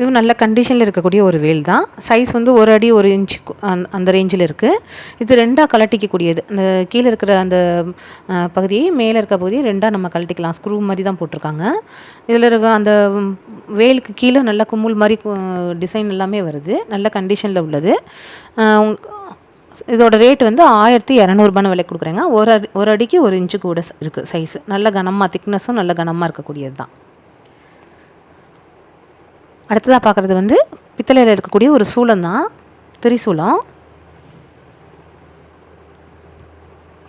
இதுவும் நல்ல கண்டிஷனில் இருக்கக்கூடிய ஒரு வேல் தான். சைஸ் வந்து ஒரு அடி ஒரு இன்ச் அந்த ரேஞ்சில் இருக்குது இது ரெண்டாக கலட்டிக்கக்கூடியது அந்த கீழே இருக்கிற அந்த பகுதியை மேலே இருக்க பகுதியை ரெண்டாக நம்ம கழட்டிக்கலாம். ஸ்க்ரூ மாதிரி தான் போட்டிருக்காங்க. இதில் இருக்க அந்த வேலுக்கு கீழே நல்ல கும்முள் மாதிரி டிசைன் எல்லாமே வருது. நல்ல கண்டிஷனில் உள்ளது. இதோட ரேட் வந்து ஆயிரத்தி இரநூறுபான்னு விலை கொடுக்குறேங்க. ஒரு அடி ஒரு அடிக்கு ஒரு இன்ச்சு கூட இருக்குது சைஸ் நல்ல கனமாக திக்னஸும் நல்ல கனமாக இருக்கக்கூடியது தான். அடுத்ததாக பார்க்குறது வந்து பித்தளையில் இருக்கக்கூடிய ஒரு சூளம் தான் திரிசூலம்.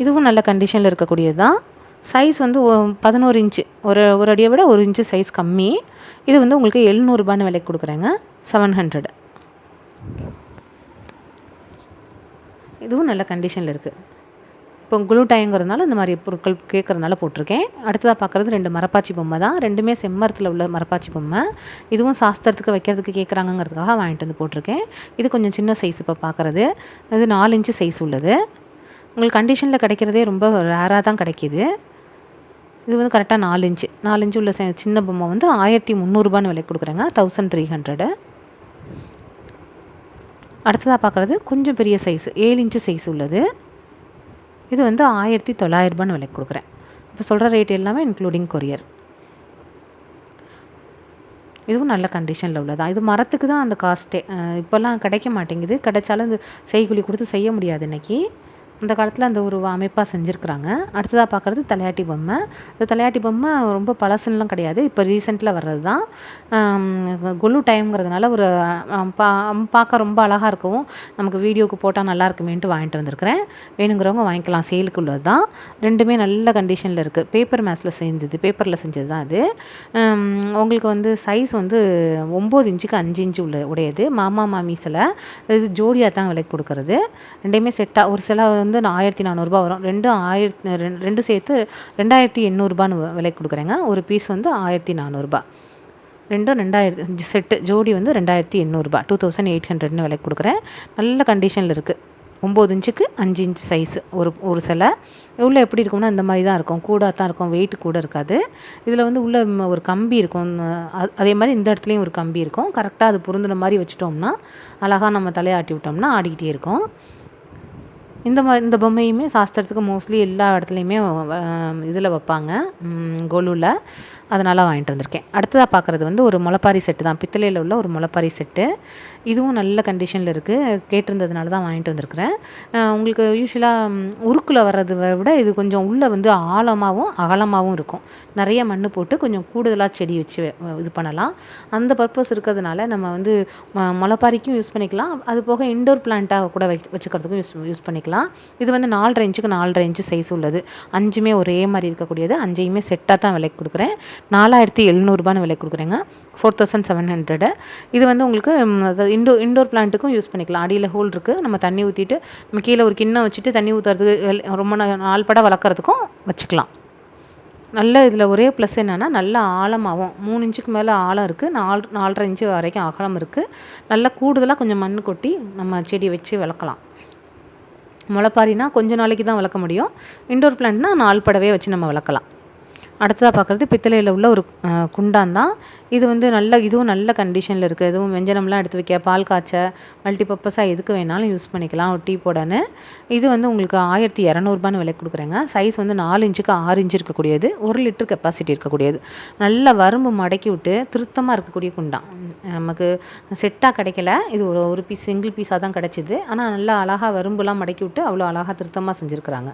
இதுவும் நல்ல கண்டிஷனில் இருக்கக்கூடியது தான் சைஸ் வந்து பதினோரு இன்ச்சு ஒரு ஒரு அடியை விட ஒரு இன்ச்சு சைஸ் கம்மி. இது வந்து உங்களுக்கு எழுநூறுபான்னு விலைக்கு கொடுக்குறேங்க. செவன் ஹண்ட்ரட் இதுவும் நல்ல கண்டிஷனில் இருக்குது இப்போ குளூ டைங்கிறதுனால இந்த மாதிரி பொருட்கள் கேட்குறதுனால போட்டிருக்கேன். அடுத்ததாக பார்க்குறது ரெண்டு மரப்பாச்சி பொம்மை தான். ரெண்டுமே செம்மரத்தில் உள்ள மரப்பாச்சி பொம்மை. இதுவும் சாஸ்திரத்துக்கு வைக்கிறதுக்கு கேட்குறாங்கங்கிறதுக்காக வாங்கிட்டு வந்து போட்டிருக்கேன். இது கொஞ்சம் சின்ன சைஸ் இப்போ பார்க்குறது. இது நாலு இன்ச்சு சைஸ் உள்ளது. உங்களுக்கு கண்டிஷனில் கிடைக்கிறதே ரொம்ப ரேராக தான் கிடைக்கிது. இது வந்து கரெக்டாக நாலு இன்ச்சு நாலு இன்ச்சு உள்ள சின்ன பொம்மை வந்து ஆயிரத்தி முந்நூறுபான்னு விலை கொடுக்குறேங்க. தௌசண்ட் த்ரீ ஹண்ட்ரடு அடுத்ததாக பார்க்குறது கொஞ்சம் பெரிய சைஸ் ஏழு இன்ச்சு சைஸ் உள்ளது. இது வந்து ஆயிரத்தி தொள்ளாயிரரூபான்னு விலைக்கு கொடுக்குறேன். இப்போ சொல்கிற ரேட் எல்லாமே இன்க்ளூடிங் கொரியர் இதுவும் நல்ல கண்டிஷனில் உள்ளதான் இது மரத்துக்கு தான் அந்த காஸ்ட்டே இப்போல்லாம் கிடைக்க மாட்டேங்குது. கிடைச்சாலும் இந்த செய்கூலி கொடுத்து செய்ய முடியாது இன்னைக்கு. அந்த காலத்தில் அந்த ஒரு அமைப்பாக செஞ்சுருக்குறாங்க. அடுத்ததாக பார்க்குறது தலையாட்டி பொம்மை. இந்த தலையாட்டி பொம்மை ரொம்ப பழசுலாம் கிடையாது. இப்போ ரீசெண்டில் வர்றது தான் கொலு டைம்ங்கிறதுனால ஒரு பா பார்க்க ரொம்ப அழகாக இருக்கவும் நமக்கு வீடியோவுக்கு போட்டால் நல்லா இருக்குமேன்ட்டு வாங்கிட்டு வந்திருக்கிறேன். வேணுங்கிறவங்க வாங்கிக்கலாம். சேலுக்கு உள்ளது தான் ரெண்டுமே நல்ல கண்டிஷனில் இருக்குது பேப்பர் மேஸில் செஞ்சது பேப்பரில் செஞ்சது தான் அது. உங்களுக்கு வந்து சைஸ் வந்து ஒம்பது இன்ச்சுக்கு அஞ்சு இன்ச்சு உள்ள உடையது. மாமா மாமி சிலை. இது ஜோடியாக தான் விலைக்கு கொடுக்குறது. ரெண்டையுமே செட்டாக ஒரு சில வந்து வந்து நான் ஆயிரத்தி நானூறுரூபா வரும். ரெண்டும் ஆயிரத்தி ரெண்டு ரெண்டும் சேர்த்து ரெண்டாயிரத்தி எண்ணூறுபான்னு விலைக்கு கொடுக்குறேங்க. ஒரு பீஸ் வந்து ஆயிரத்தி நானூறுரூபா ரெண்டும் ரெண்டாயிரத்தி செட்டு ஜோடி வந்து ரெண்டாயிரத்தி எண்ணூறுரூபா டூ தௌசண்ட் எயிட் ஹண்ட்ரட்னு விலைக்கு கொடுக்குறேன். நல்ல கண்டிஷனில் இருக்குது ஒம்பது இன்ச்சுக்கு அஞ்சு இன்ச் சைஸு ஒரு ஒரு சிலை. உள்ளே எப்படி இருக்கும்னா இந்த மாதிரி தான் இருக்கும். கூடாக தான் இருக்கும். வெயிட் கூட இருக்காது. இதில் வந்து உள்ளே ஒரு கம்பி இருக்கும். அதே மாதிரி இந்த இடத்துலையும் ஒரு கம்பி இருக்கும். கரெக்டாக அது பொருந்துன மாதிரி வச்சுட்டோம்னா அழகாக நம்ம தலையாட்டி விட்டோம்னா ஆடிக்கிட்டே இருக்கும். இந்த மாதிரி இந்த பொம்மையுமே சாஸ்திரத்துக்கு மோஸ்ட்லி எல்லா இடத்துலையுமே இதில் வைப்பாங்க. கொலுவில் அதனால் வாங்கிட்டு வந்திருக்கேன். அடுத்ததாக பார்க்குறது வந்து ஒரு முளப்பாரி செட்டு தான். பித்தளையில் உள்ள ஒரு முளப்பாரி செட்டு இதுவும் நல்ல கண்டிஷனில் இருக்குது கேட்டிருந்ததுனால தான் வாங்கிட்டு வந்திருக்கிறேன். உங்களுக்கு யூஸ்வலாக உருக்கில் வர்றதை விட இது கொஞ்சம் உள்ளே வந்து ஆழமாகவும் அகலமாகவும் இருக்கும். நிறைய மண் போட்டு கொஞ்சம் கூடுதலாக செடி வச்சு வ- இது பண்ணலாம். அந்த பர்பஸ் இருக்கிறதுனால நம்ம வந்து முளப்பாரிக்கும் யூஸ் பண்ணிக்கலாம். அது போக இண்டோர் பிளான்ட்டாக கூட வச்சு வச்சுக்கிறதுக்கும் யூஸ் யூஸ் பண்ணிக்கலாம். இது வந்து நாலரை இன்ச்சுக்கு நாலரை இன்ச்சு சைஸ் உள்ளது. அஞ்சுமே ஒரே மாதிரி இருக்கக்கூடியது. அஞ்சையுமே செட்டாக தான் விலைக்கு கொடுக்குறேன். நாலாயிரத்தி எழுநூறுபான்னு விலை கொடுக்குறேங்க. ஃபோர் தௌசண்ட் செவன் ஹண்ட்ரடு இது வந்து உங்களுக்கு இண்டோர் இண்டோர் பிளான்ட்டுக்கும் யூஸ் பண்ணிக்கலாம். அடியில் ஹோல் இருக்குது நம்ம தண்ணி ஊற்றிட்டு நம்ம கீழே ஒரு கிண்ணம் வச்சுட்டு தண்ணி ஊற்றுறதுக்கு ரொம்ப நாள் பட வளர்க்குறதுக்கும் வச்சுக்கலாம். நல்ல இதில் ஒரே ப்ளஸ் என்னென்னா நல்ல ஆழமாகவும் மூணு இன்ச்சுக்கு மேலே ஆழம் இருக்குது நாலு நாலரை இன்ச்சு வரைக்கும் அகலம் இருக்குது நல்லா கூடுதலாக கொஞ்சம் மண் கொட்டி நம்ம செடி வச்சு வளர்க்கலாம். முளைப்பாரினா கொஞ்ச நாளைக்கு தான் வளர்க்க முடியும். இண்டோர் பிளான்ட்னால் நாள் படவே வச்சு நம்ம வளர்க்கலாம். அடுத்ததாக பார்க்குறது பித்தளையில் உள்ள ஒரு குண்டான் தான் இது வந்து நல்ல இதுவும் நல்ல கண்டிஷனில் இருக்குது எதுவும் வெஞ்சனம்லாம் எடுத்து வைக்க பால் காய்ச்ச மல்டி பர்பஸாக எதுக்கு வேணாலும் யூஸ் பண்ணிக்கலாம் ஒரு டீ போடன்னு. இது வந்து உங்களுக்கு ஆயிரத்தி இரநூறுபான்னு விலை கொடுக்குறேங்க. சைஸ் வந்து நாலு இன்ச்சுக்கு ஆறு இன்ச்சு இருக்கக்கூடியது. ஒரு லிட்டர் கெப்பாசிட்டி இருக்கக்கூடியது. நல்ல வரம்பு மடக்கி விட்டு திருத்தமாக இருக்கக்கூடிய குண்டான். நமக்கு செட்டாக கிடைக்கல. இது ஒரு ஒரு பீஸ் சிங்கிள் பீஸாக தான் கிடச்சிது. ஆனால் நல்லா அழகாக வரும்புலாம் மடக்கி விட்டு அவ்வளோ அழகாக திருத்தமாக செஞ்சுருக்குறாங்க.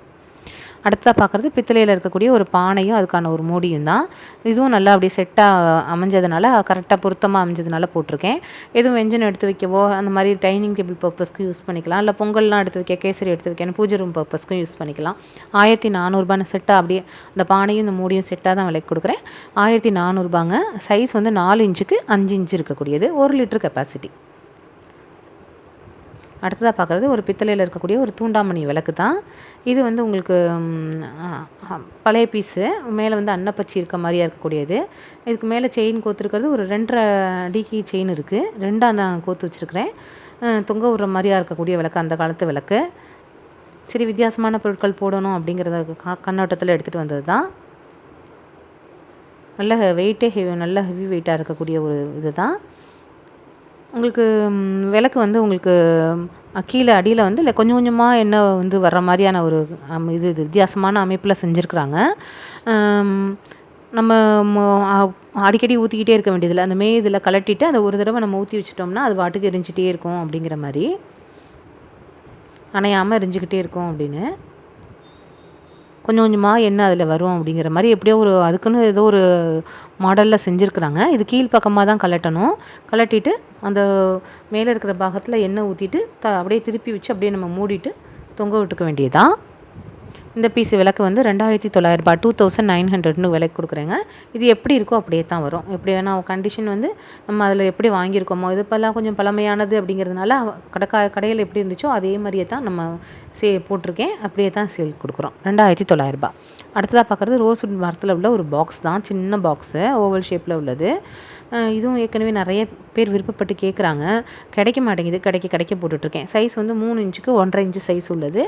அடுத்ததாக பார்க்குறது பித்தளையில் இருக்கக்கூடிய ஒரு பானையும் அதுக்கான ஒரு மூடியும் தான். இதுவும் நல்லா அப்படியே செட்டாக அமைஞ்சதுனால கரெக்டாக பொருத்தமாக அமைஞ்சதுனால போட்டிருக்கேன். எதுவும் வெஞ்சனம் எடுத்து வைக்கவோ அந்த மாதிரி டைனிங் டேபிள் பர்பஸ்க்கு யூஸ் பண்ணிக்கலாம். இல்லை பொங்கல்லாம் எடுத்து வைக்க கேசரி எடுத்து வைக்க பூஜை ரூம் பர்பஸ்க்கும் யூஸ் பண்ணிக்கலாம். ஆயிரத்தி நானூறுபான்னு செட்டாக அப்படியே அந்த பானையும் இந்த மூடியும் செட்டாக தான் விலைக்கு கொடுக்குறேன். ஆயிரத்தி நானூறுபாங்க. சைஸ் வந்து நாலு இன்ச்சுக்கு அஞ்சு இன்ச்சு இருக்கக்கூடியது. ஒரு லிட்டர் கெப்பாசிட்டி அடுத்ததாக பார்க்குறது ஒரு பித்தளையில் இருக்கக்கூடிய ஒரு தூண்டாமணி விளக்கு தான். இது வந்து உங்களுக்கு பழைய பீஸு. மேலே வந்து அன்னப்பச்சி இருக்க மாதிரியா இருக்கக்கூடியது. இதுக்கு மேலே செயின் கோத்துருக்கிறது ஒரு ரெண்டரை அடிக்கு செயின் இருக்குது ரெண்டாக நான் கோத்து வச்சுருக்கிறேன். தொங்க விடுற மாதிரியா இருக்கக்கூடிய விளக்கு அந்த காலத்து விளக்கு. சரி வித்தியாசமான பொருட்கள் போடணும் அப்படிங்கிறத கண்ணோட்டத்தில் எடுத்துகிட்டு வந்தது தான். நல்ல வெயிட்டே ஹெவி நல்ல ஹெவி வெயிட்டாக இருக்கக்கூடிய ஒரு இது தான். உங்களுக்கு விளக்கு வந்து உங்களுக்கு கீழே அடியில் வந்து இல்லை கொஞ்சம் கொஞ்சமாக எண்ணெய் வந்து வர்ற மாதிரியான ஒரு இது இது வித்தியாசமான அமைப்பில் செஞ்சுருக்குறாங்க. நம்ம அ- அடிக்கடி ஊற்றிக்கிட்டே இருக்க வேண்டியதில்லை. அந்த மே இதில் கலட்டிட்டு அதை ஒரு தடவை நம்ம ஊற்றி வச்சிட்டோம்னா அது பாட்டுக்கு எரிஞ்சிட்டே இருக்கும் அப்படிங்கிற மாதிரி. அணையாமல் எரிஞ்சிக்கிட்டே இருக்கும் அப்படின்னு. கொஞ்சம் கொஞ்சமாக எண்ணெய் அதில் வரும் அப்படிங்கிற மாதிரி எப்படியோ ஒரு அதுக்குன்னு ஏதோ ஒரு மாடலில் செஞ்சுருக்குறாங்க. இது கீழ் பக்கமாக தான் கலட்டணும் கலட்டிட்டு அந்த மேலே இருக்கிற பாகத்தில் எண்ணெய் ஊற்றிட்டு த அப்படியே திருப்பி வச்சு அப்படியே நம்ம மூடிட்டு தொங்க விட்டுக்க வேண்டியதான் இந்த பீஸ் விளக்கு வந்து ரெண்டாயிரத்தி தொள்ளாயிரரூபா டூ தௌசண்ட் நைன் ஹண்ட்ரட்னு விலைக்கு கொடுக்குறேங்க. இது எப்படி இருக்கோ அப்படியே தான் வரும். எப்படி வேணால் கண்டிஷன் வந்து நம்ம அதில் எப்படி வாங்கியிருக்கோமோ இது இப்போல்லாம் கொஞ்சம் பழமையானது அப்படிங்கிறதுனால கடக்கா கடைக்கா கடையில் எப்படி இருந்துச்சோ அதே மாதிரியே தான் நம்ம சே போட்டிருக்கேன். அப்படியே தான் சேல் கொடுக்குறோம். ரெண்டாயிரத்தி தொள்ளாயிரரூபா அடுத்ததாக பார்க்குறது ரோஸ்வுட் மரத்தில் உள்ள ஒரு பாக்ஸ் தான். சின்ன பாக்ஸு ஓவல் ஷேப்பில் உள்ளது. இதுவும் ஏற்கனவே நிறைய பேர் விருப்பப்பட்டு கேட்குறாங்க கிடைக்க மாட்டேங்குது. கிடைக்க கிடைக்க போட்டுட்ருக்கேன். சைஸ் வந்து மூணு இன்ச்சுக்கு ஒன்றரை இன்ச்சு சைஸ் உள்ளது.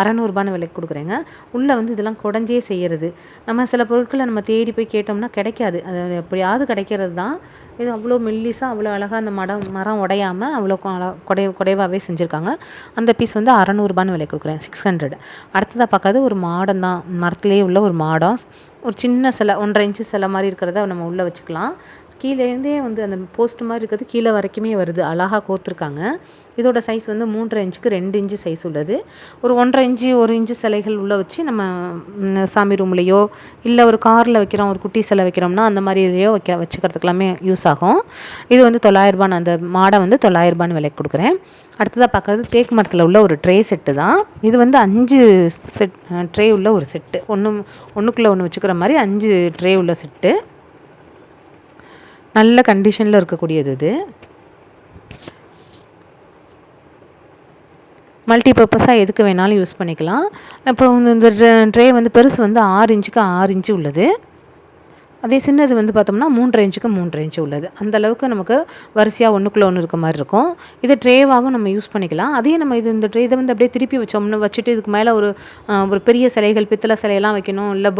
அறநூறுபான்னு விலைக்கு கொடுக்குறேங்க. உள்ளே வந்து இதெல்லாம் குடஞ்சே செய்கிறது நம்ம சில பொருட்களை நம்ம தேடி போய் கேட்டோம்னா கிடைக்காது. அது எப்படியாவது கிடைக்கிறது தான். இது அவ்வளோ மெல்லிசாக அவ்வளோ அழகாக அந்த மடம் மரம் உடையாமல் அவ்வளோ கொ- அழ- குடை குடைவாகவே செஞ்சுருக்காங்க. அந்த பீஸ் வந்து அறநூறுபான்னு விலை கொடுக்குறேன் சிக்ஸ் ஹண்ட்ரட் அடுத்ததாக பார்க்குறது ஒரு மாடம் தான். மரத்துலேயே உள்ள ஒரு மாடம். ஒரு சின்ன சிலை ஒன்றரை இன்ச்சு சிலை மாதிரி இருக்கிறத நம்ம உள்ளே வச்சுக்கலாம். கீழேருந்தே வந்து அந்த போஸ்ட் மாதிரி இருக்கிறது கீழே வரைக்குமே வருது. அழகாக கோத்துருக்காங்க. இதோட சைஸ் வந்து மூன்றரை இன்ச்சுக்கு ரெண்டு இன்ச்சு சைஸ் உள்ளது. ஒரு ஒன்றரை இன்ச்சு ஒரு இன்ச்சு சிலைகள் உள்ளே வச்சு நம்ம சாமி ரூம்லேயோ இல்லை ஒரு காரில் வைக்கிறோம் ஒரு குட்டி சிலை வைக்கிறோம்னா அந்த மாதிரி இதையோ வைக்க வச்சுக்கிறதுக்கெல்லாமே யூஸ் ஆகும். இது வந்து தொள்ளாயிரரூபான்னு அந்த மாடை வந்து தொள்ளாயிரரூபான்னு விலைக்கு கொடுக்குறேன். அடுத்ததாக பார்க்குறது தேக்கு மரத்தில் உள்ள ஒரு ட்ரே செட்டு தான். இது வந்து அஞ்சு செட் ட்ரே உள்ள ஒரு செட்டு ஒன்று ஒன்றுக்குள்ளே ஒன்று வச்சுக்கிற மாதிரி அஞ்சு ட்ரே உள்ள செட்டு நல்ல கண்டிஷனில் இருக்கக்கூடியது இது. மல்டி பர்பஸாக எதுக்கு வேணாலும் யூஸ் பண்ணிக்கலாம். இப்போ இந்த ட்ரே வந்து பெருசு வந்து ஆறு இன்ச்சுக்கு ஆறு இன்ச்சு உள்ளது. அதே சின்னது வந்து பார்த்தோம்னா மூன்று இன்ச்சுக்கு மூன்று இன்ச்சு உள்ளது. அந்த அளவுக்கு நமக்கு வரிசையாக ஒன்றுக்குள்ளே ஒன்று இருக்க மாதிரி இருக்கும். இது ட்ரேவாகவும் நம்ம யூஸ் பண்ணிக்கலாம். அதே நம்ம இது இந்த ட்ரே இதை வந்து அப்படியே திருப்பி வச்சோம்னு வச்சுட்டு இதுக்கு மேலே ஒரு ஒரு பெரிய சிலைகள் பித்தளை சிலையெல்லாம் வைக்கணும் இல்லை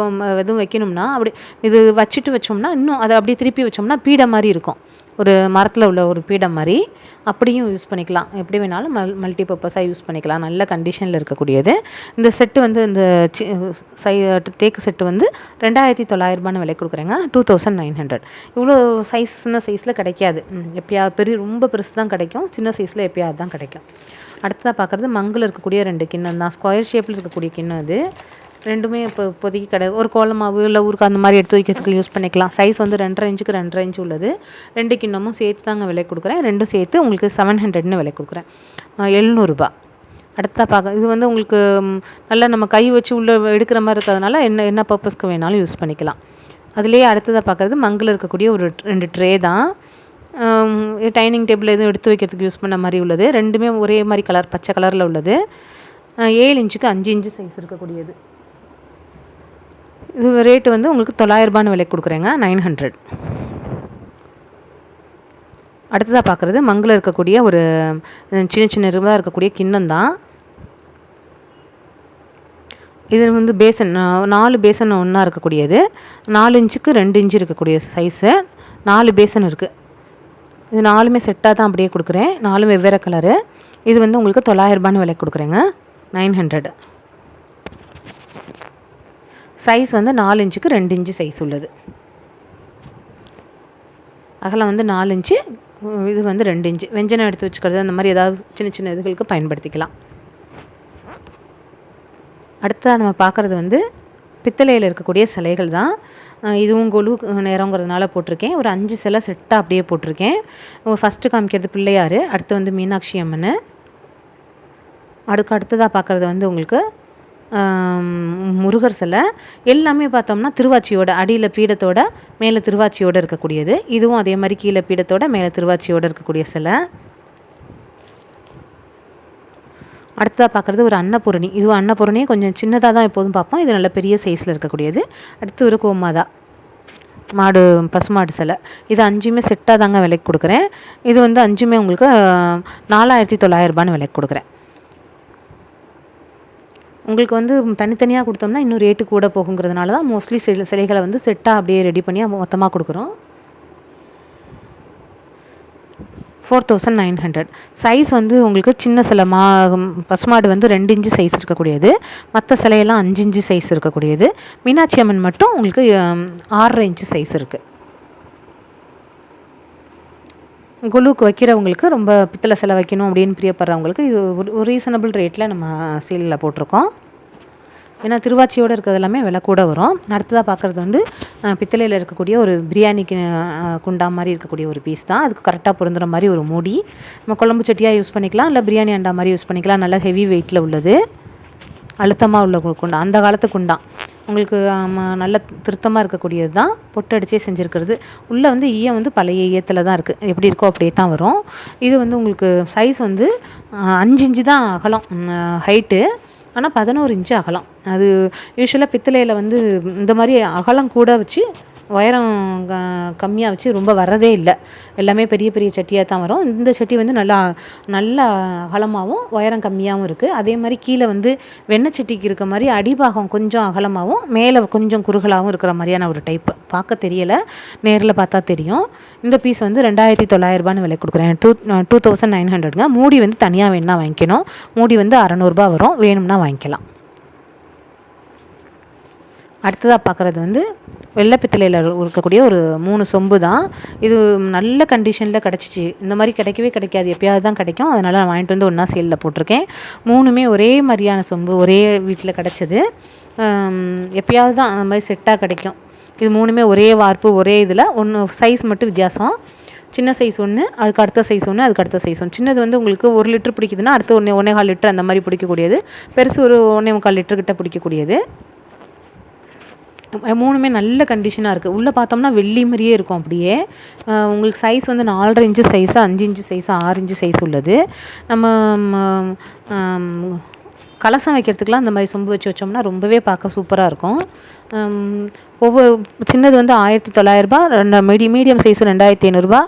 எதுவும் வைக்கணும்னா அப்படி இது வச்சுட்டு வச்சோம்னா இன்னும் அதை அப்படியே திருப்பி வச்சோம்னா பீடை மாதிரி இருக்கும். ஒரு மரத்தில் உள்ள ஒரு பீடம் மாதிரி அப்படியும் யூஸ் பண்ணிக்கலாம். எப்படி வேணாலும் மல் மல்டி பர்பஸாக யூஸ் பண்ணிக்கலாம். நல்ல கண்டிஷனில் இருக்கக்கூடியது. இந்த செட்டு வந்து இந்த சி- சை தேக்கு செட்டு வந்து ரெண்டாயிரத்தி தொள்ளாயிரரூபான்னு விலை கொடுக்குறேங்க. டூ தௌசண்ட் நைன் ஹண்ட்ரட் இவ்வளோ சைஸ் சின்ன சைஸில் கிடைக்காது. எப்பயா பெரிய ரொம்ப பெருசு தான் கிடைக்கும். சின்ன சைஸில் எப்பயாவது தான் கிடைக்கும். அடுத்ததாக பார்க்குறது மங்கில் இருக்கக்கூடிய ரெண்டு கிண்ணம் தான். ஸ்கொயர் ஷேப்பில் இருக்கக்கூடிய கிண்ணம் அது. ரெண்டுமே இப்போ இப்போதைக்கு கடை ஒரு கோலமாவு இல்லை ஊருக்கு அந்த மாதிரி எடுத்து வைக்கிறதுக்கு யூஸ் பண்ணிக்கலாம். சைஸ் வந்து ரெண்டரை இன்ச்சுக்கு ரெண்டரை இன்ச்சு உள்ளது. ரெண்டு கிண்ணமும் சேர்த்து தாங்க விலை கொடுக்குறேன். ரெண்டும் சேர்த்து உங்களுக்கு செவன் ஹண்ட்ரட்னு விலை கொடுக்குறேன். எழுநூறுபா அடுத்தா பார்க்க இது வந்து உங்களுக்கு நல்லா நம்ம கை வச்சு உள்ளே எடுக்கிற மாதிரி இருக்கிறதுனால என்ன என்ன பர்பஸ்க்கு வேணாலும் யூஸ் பண்ணிக்கலாம். அதுலேயே அடுத்ததாக பார்க்குறது மங்கில் இருக்கக்கூடிய ஒரு ரெண்டு ட்ரே தான். டைனிங் டேபிள் எதுவும் எடுத்து வைக்கிறதுக்கு யூஸ் பண்ண மாதிரி உள்ளது. ரெண்டுமே ஒரே மாதிரி கலர் பச்சை கலரில் உள்ளது. ஏழு இன்ச்சுக்கு அஞ்சு இன்ச்சு சைஸ் இருக்கக்கூடியது. இது ரேட்டு வந்து உங்களுக்கு தொள்ளாயிரரூபான்னு விலை கொடுக்குறேங்க நைன் ஹண்ட்ரட் அடுத்ததாக பார்க்குறது மங்கில் இருக்கக்கூடிய ஒரு சின்ன சின்ன இருபாக இருக்கக்கூடிய கிண்ணம் தான் இது வந்து பேசன் நாலு பேசன் ஒன்றா இருக்கக்கூடியது. நாலு இன்ச்சுக்கு ரெண்டு இன்ச்சு இருக்கக்கூடிய சைஸு நாலு பேசன் இருக்குது இது நாலுமே செட்டாக தான் அப்படியே கொடுக்குறேன். நாலும் வெவ்வேறு கலரு இது வந்து உங்களுக்கு தொள்ளாயிரரூபான்னு விலை கொடுக்குறேங்க நைன் ஹண்ட்ரட் சைஸ் வந்து நாலு இன்ச்சுக்கு ரெண்டு இன்ச்சு சைஸ் உள்ளது. அகலம் வந்து நாலு இன்ச்சு இது வந்து ரெண்டு இன்ச்சு. வெஞ்சனம் எடுத்து வச்சுக்கிறது அந்த மாதிரி ஏதாவது சின்ன சின்ன இதுகளுக்கு பயன்படுத்திக்கலாம். அடுத்ததாக நம்ம பார்க்குறது வந்து பித்தளையில் இருக்கக்கூடிய சிலைகள் தான். இதுவும் கொலு நேரங்கிறதுனால போட்டிருக்கேன். ஒரு அஞ்சு சிலை செட்டாக அப்படியே போட்டிருக்கேன். ஃபஸ்ட்டு காமிக்கிறது பிள்ளையார் அடுத்து வந்து மீனாட்சி அம்மன். அதுக்கு அடுத்ததாக பார்க்குறது வந்து உங்களுக்கு முருகர் சிலை. எல்லாமே பார்த்தோம்னா திருவாச்சியோட அடியில் பீடத்தோட மேலே திருவாச்சியோடு இருக்கக்கூடியது. இதுவும் அதே மாதிரி கீழே பீடத்தோட மேலே திருவாச்சியோடு இருக்கக்கூடிய சிலை. அடுத்ததாக பார்க்குறது ஒரு அன்னபூரணி. இது அன்னபூரணியும் கொஞ்சம் சின்னதாக தான் எப்போதும் பார்ப்போம். இது நல்ல பெரிய சைஸில் இருக்கக்கூடியது. அடுத்து ஒரு கோமாதா மாடு பசுமாடு சிலை. இது அஞ்சுமே செட்டாக தாங்க விலைக்கு கொடுக்குறேன். இது வந்து அஞ்சுமே உங்களுக்கு நாலாயிரத்தி தொள்ளாயிரரூபான்னு விலைக்கு கொடுக்குறேன். உங்களுக்கு வந்து தனித்தனியாக கொடுத்தோம்னா இன்னும் ரேட்டு கூட போகுங்கிறதுனால தான் மோஸ்ட்லி சில சிலைகளை வந்து செட்டாக அப்படியே ரெடி பண்ணி மொத்தமாக கொடுக்குறோம். Four thousand nine hundred size வந்து உங்களுக்கு சின்ன சில மா பசுமாடு வந்து ரெண்டு இன்ச்சு சைஸ் இருக்கக்கூடியது. மற்ற சிலையெல்லாம் அஞ்சு இன்ச்சு சைஸ் இருக்கக்கூடியது. மீனாட்சி அம்மன் மட்டும் உங்களுக்கு ஆறரை இன்ச்சு சைஸ் இருக்குது குலுக்கு வைக்கிறவங்களுக்கு ரொம்ப பித்தளை சிலை வைக்கணும் அப்படின்னு பிரியப்படுறவங்களுக்கு இது ஒரு ரீசனபிள் ரேட்டில் நம்ம சீலில் போட்டிருக்கோம். ஏன்னா திருவாச்சியோடு இருக்கிறது எல்லாமே விலை கூட வரும். அடுத்ததாக பார்க்குறது வந்து பித்தளையில் இருக்கக்கூடிய ஒரு பிரியாணிக்கு குண்டா மாதிரி இருக்கக்கூடிய ஒரு பீஸ் தான். அதுக்கு கரெக்டாக பொருந்துகிற மாதிரி ஒரு மூடி. நம்ம குழம்பு சட்டியாக யூஸ் பண்ணிக்கலாம் இல்லை பிரியாணி அண்டா மாதிரி யூஸ் பண்ணிக்கலாம். நல்லா ஹெவி வெயிட்டில் உள்ளது. அழுத்தமாக உள்ள குண்டா. அந்த காலத்து குண்டான் உங்களுக்கு நல்ல திருத்தமாக இருக்கக்கூடியது தான். பொட்டடிச்சே செஞ்சுருக்கிறது. உள்ளே வந்து ஈயம் வந்து பழைய ஈயத்தில் தான் இருக்குது எப்படி இருக்கோ அப்படியே தான் வரும். இது வந்து உங்களுக்கு சைஸ் வந்து அஞ்சு இன்ச்சு தான் அகலம். ஹைட்டு ஆனால் பதினோரு இன்ச்சு அகலம். அது யூஸ்வலாக பித்தளையில் வந்து இந்த மாதிரி அகலம் கூட வச்சு உயரம் க கம்மியாக வச்சு ரொம்ப வர்றதே இல்லை. எல்லாமே பெரிய பெரிய சட்டியாக தான் வரும். இந்த சட்டி வந்து நல்லா நல்ல அகலமாகவும் உயரம் கம்மியாகவும் இருக்குது அதே மாதிரி கீழே வந்து வெண்ணெய் சட்டிக்கு இருக்க மாதிரி அடிபாகம் கொஞ்சம் அகலமாகவும் மேலே கொஞ்சம் குறுகலாகவும் இருக்கிற மாதிரியான ஒரு டைப்பு பார்க்க தெரியலை. நேரில் பார்த்தா தெரியும். இந்த பீஸ் வந்து ரெண்டாயிரத்தி தொள்ளாயிரரூபான்னு விலை கொடுக்குறேன். டூ டூ தௌசண்ட் நைன் ஹண்ட்ரட்ங்க. மூடி வந்து தனியாக வேணுன்னா வாங்கிக்கணும். மூடி வந்து அறநூறுபா வரும். வேணும்னா வாங்கிக்கலாம். அடுத்ததாக பார்க்குறது வந்து வெள்ளை பித்தளையில் இருக்கக்கூடிய ஒரு மூணு சொம்பு தான். இது நல்ல கண்டிஷனில் கிடச்சிச்சு. இந்த மாதிரி கிடைக்கவே கிடைக்காது. எப்பயாவது தான் கிடைக்கும். அதனால் நான் வாங்கிட்டு வந்து ஒன்றா சேலில் போட்டிருக்கேன். மூணுமே ஒரே மாதிரியான சொம்பு ஒரே வீட்டில் கிடச்சிது. எப்பயாவது தான் அந்த மாதிரி செட்டாக கிடைக்கும். இது மூணுமே ஒரே வார்ப்பு ஒரே இதில் ஒன்று சைஸ் மட்டும் வித்தியாசம். சின்ன சைஸ் ஒன்று அதுக்கு அடுத்த சைஸ் ஒன்று அதுக்கு அடுத்த சைஸ் ஒன்று சின்னது வந்து உங்களுக்கு ஒரு லிட்டர் பிடிக்குதுன்னா அடுத்து ஒன்று ஒன்றே கால் லிட்டர் அந்த மாதிரி பிடிக்கக்கூடியது. பெருசு ஒரு ஒன்றே முக்கால் லிட்டர் கிட்ட பிடிக்கக்கூடியது. மூணுமே நல்ல கண்டிஷனாக இருக்குது உள்ளே பார்த்தோம்னா வெள்ளி மாதிரியே இருக்கும் அப்படியே. உங்களுக்கு சைஸ் வந்து நாலரை இன்ச்சு சைஸாக அஞ்சு இன்ச்சு சைஸாக ஆறு இன்ச்சு சைஸ் உள்ளது. நம்ம கலசம் வைக்கிறதுக்குலாம் அந்த மாதிரி சொம்பு வச்சு வச்சோம்னா ரொம்பவே பார்க்க சூப்பராக இருக்கும். ஒவ்வொரு சின்னது வந்து ஆயிரத்தி தொள்ளாயிரரூபா ரெண்டு மீடி மீடியம் சைஸ் ரெண்டாயிரத்தி ஐநூறுரூபா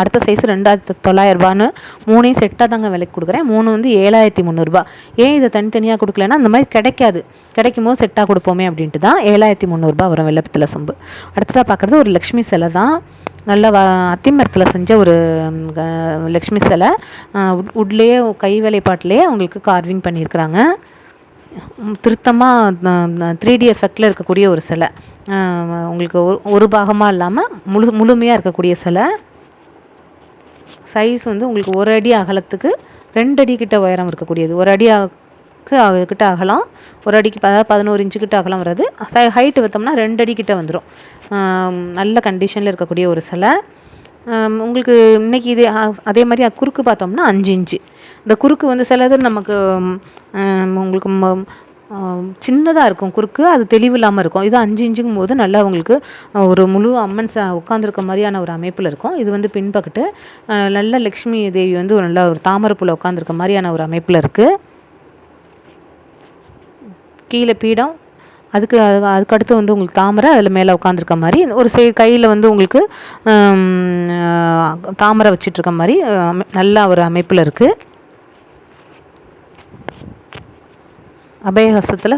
அடுத்த சைஸ் ரெண்டாயிரத்து தொள்ளாயிரரூபான்னு மூணையும் செட்டாக தாங்க விலைக்கு கொடுக்குறேன். மூணு வந்து ஏழாயிரத்தி முந்நூறுரூபா ஏன் இதை தனித்தனியாக கொடுக்கலன்னா அந்த மாதிரி கிடைக்காது. கிடைக்கும் போது செட்டாக கொடுப்போமே அப்படின்ட்டு தான் ஏழாயிரத்தி முந்நூறுரூபா வரும் வெள்ளப்பத்தில் சொம்பு. அடுத்ததாக பார்க்குறது ஒரு லக்ஷ்மி சிலை தான். நல்ல வ அத்திமரத்தில் செஞ்ச ஒரு லக்ஷ்மி சிலை. உட்லேயே கை வேலைப்பாட்டிலேயே அவங்களுக்கு கார்விங் பண்ணியிருக்கிறாங்க. திருத்தமாக த்ரீ டி எஃபெக்டில் இருக்கக்கூடிய ஒரு சிலை. உங்களுக்கு ஒரு ஒரு பாகமாக இல்லாமல் முழு முழுமையாக இருக்கக்கூடிய சிலை. சைஸ் வந்து உங்களுக்கு ஒரு அடி அகலத்துக்கு ரெண்டு அடி கிட்ட உயரம் இருக்கக்கூடியது. ஒரு அடி கிட்ட அகலம் ஒரு அடிக்கு அதாவது பதினோரு இன்ச்சு கிட்ட அகலம் வராது ஹைட்டு வைத்தோம்னா ரெண்டு அடி கிட்ட வந்துடும் நல்ல கண்டிஷனில் இருக்கக்கூடிய ஒரு சிலை. உங்களுக்கு இன்றைக்கி இது அதே மாதிரி குறுக்கு பார்த்தோம்னா அஞ்சு இன்ச்சு இந்த குறுக்கு வந்து சிலது நமக்கு உங்களுக்கு சின்னதாக இருக்கும். குறுக்கு அது தெளிவு இல்லாமல் இருக்கும். இது அஞ்சு இன்ச்சுங்கும் போது நல்லா உங்களுக்கு ஒரு முழு அம்மன் ச உட்காந்துருக்க மாதிரியான ஒரு அமைப்பில் இருக்கும். இது வந்து பின்பக்கட்டு நல்ல லக்ஷ்மி தேவி வந்து ஒரு நல்ல ஒரு தாமரப்புல உட்காந்துருக்க மாதிரியான ஒரு அமைப்பில் இருக்குது கீழே பீடம் அதுக்கு அதுக்கு அடுத்து வந்து உங்களுக்கு தாமரை அதில் மேலே உட்காந்துருக்க மாதிரி ஒரு சைடு கையில் வந்து உங்களுக்கு தாமரை வச்சிட்ருக்க மாதிரி நல்ல ஒரு அமைப்பில் இருக்குது அபயஹஸ்தத்தில்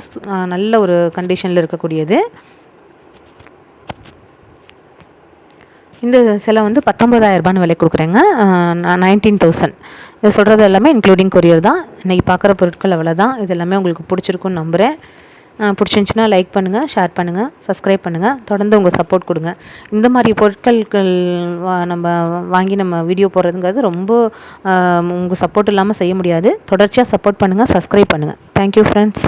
நல்ல ஒரு கண்டிஷனில் இருக்கக்கூடியது. இந்த சிலை வந்து பத்தொம்பதாயிரரூபான்னு விலை கொடுக்குறேங்க. நைன்டீன் தௌசண்ட் இது சொல்கிறது எல்லாமே இன்க்ளூடிங் கொரியர் தான். இன்றைக்கி பார்க்குற பொருட்கள் அவ்வளோ தான் இது எல்லாமே உங்களுக்கு பிடிச்சிருக்குன்னு நம்புகிறேன் பிடிச்சிருந்துச்சின்னா லைக் பண்ணுங்கள் ஷேர் பண்ணுங்கள் சப்ஸ்கிரைப் பண்ணுங்கள் தொடர்ந்து உங்கள் சப்போர்ட் கொடுங்க. இந்த மாதிரி பொருட்கள் நம்ம வாங்கி நம்ம வீடியோ போடுறதுங்கிறது ரொம்ப உங்கள் சப்போர்ட் இல்லாமல் செய்ய முடியாது. தொடர்ச்சியாக சப்போர்ட் பண்ணுங்கள் சப்ஸ்கிரைப் பண்ணுங்கள் தேங்க்யூ ஃப்ரெண்ட்ஸ்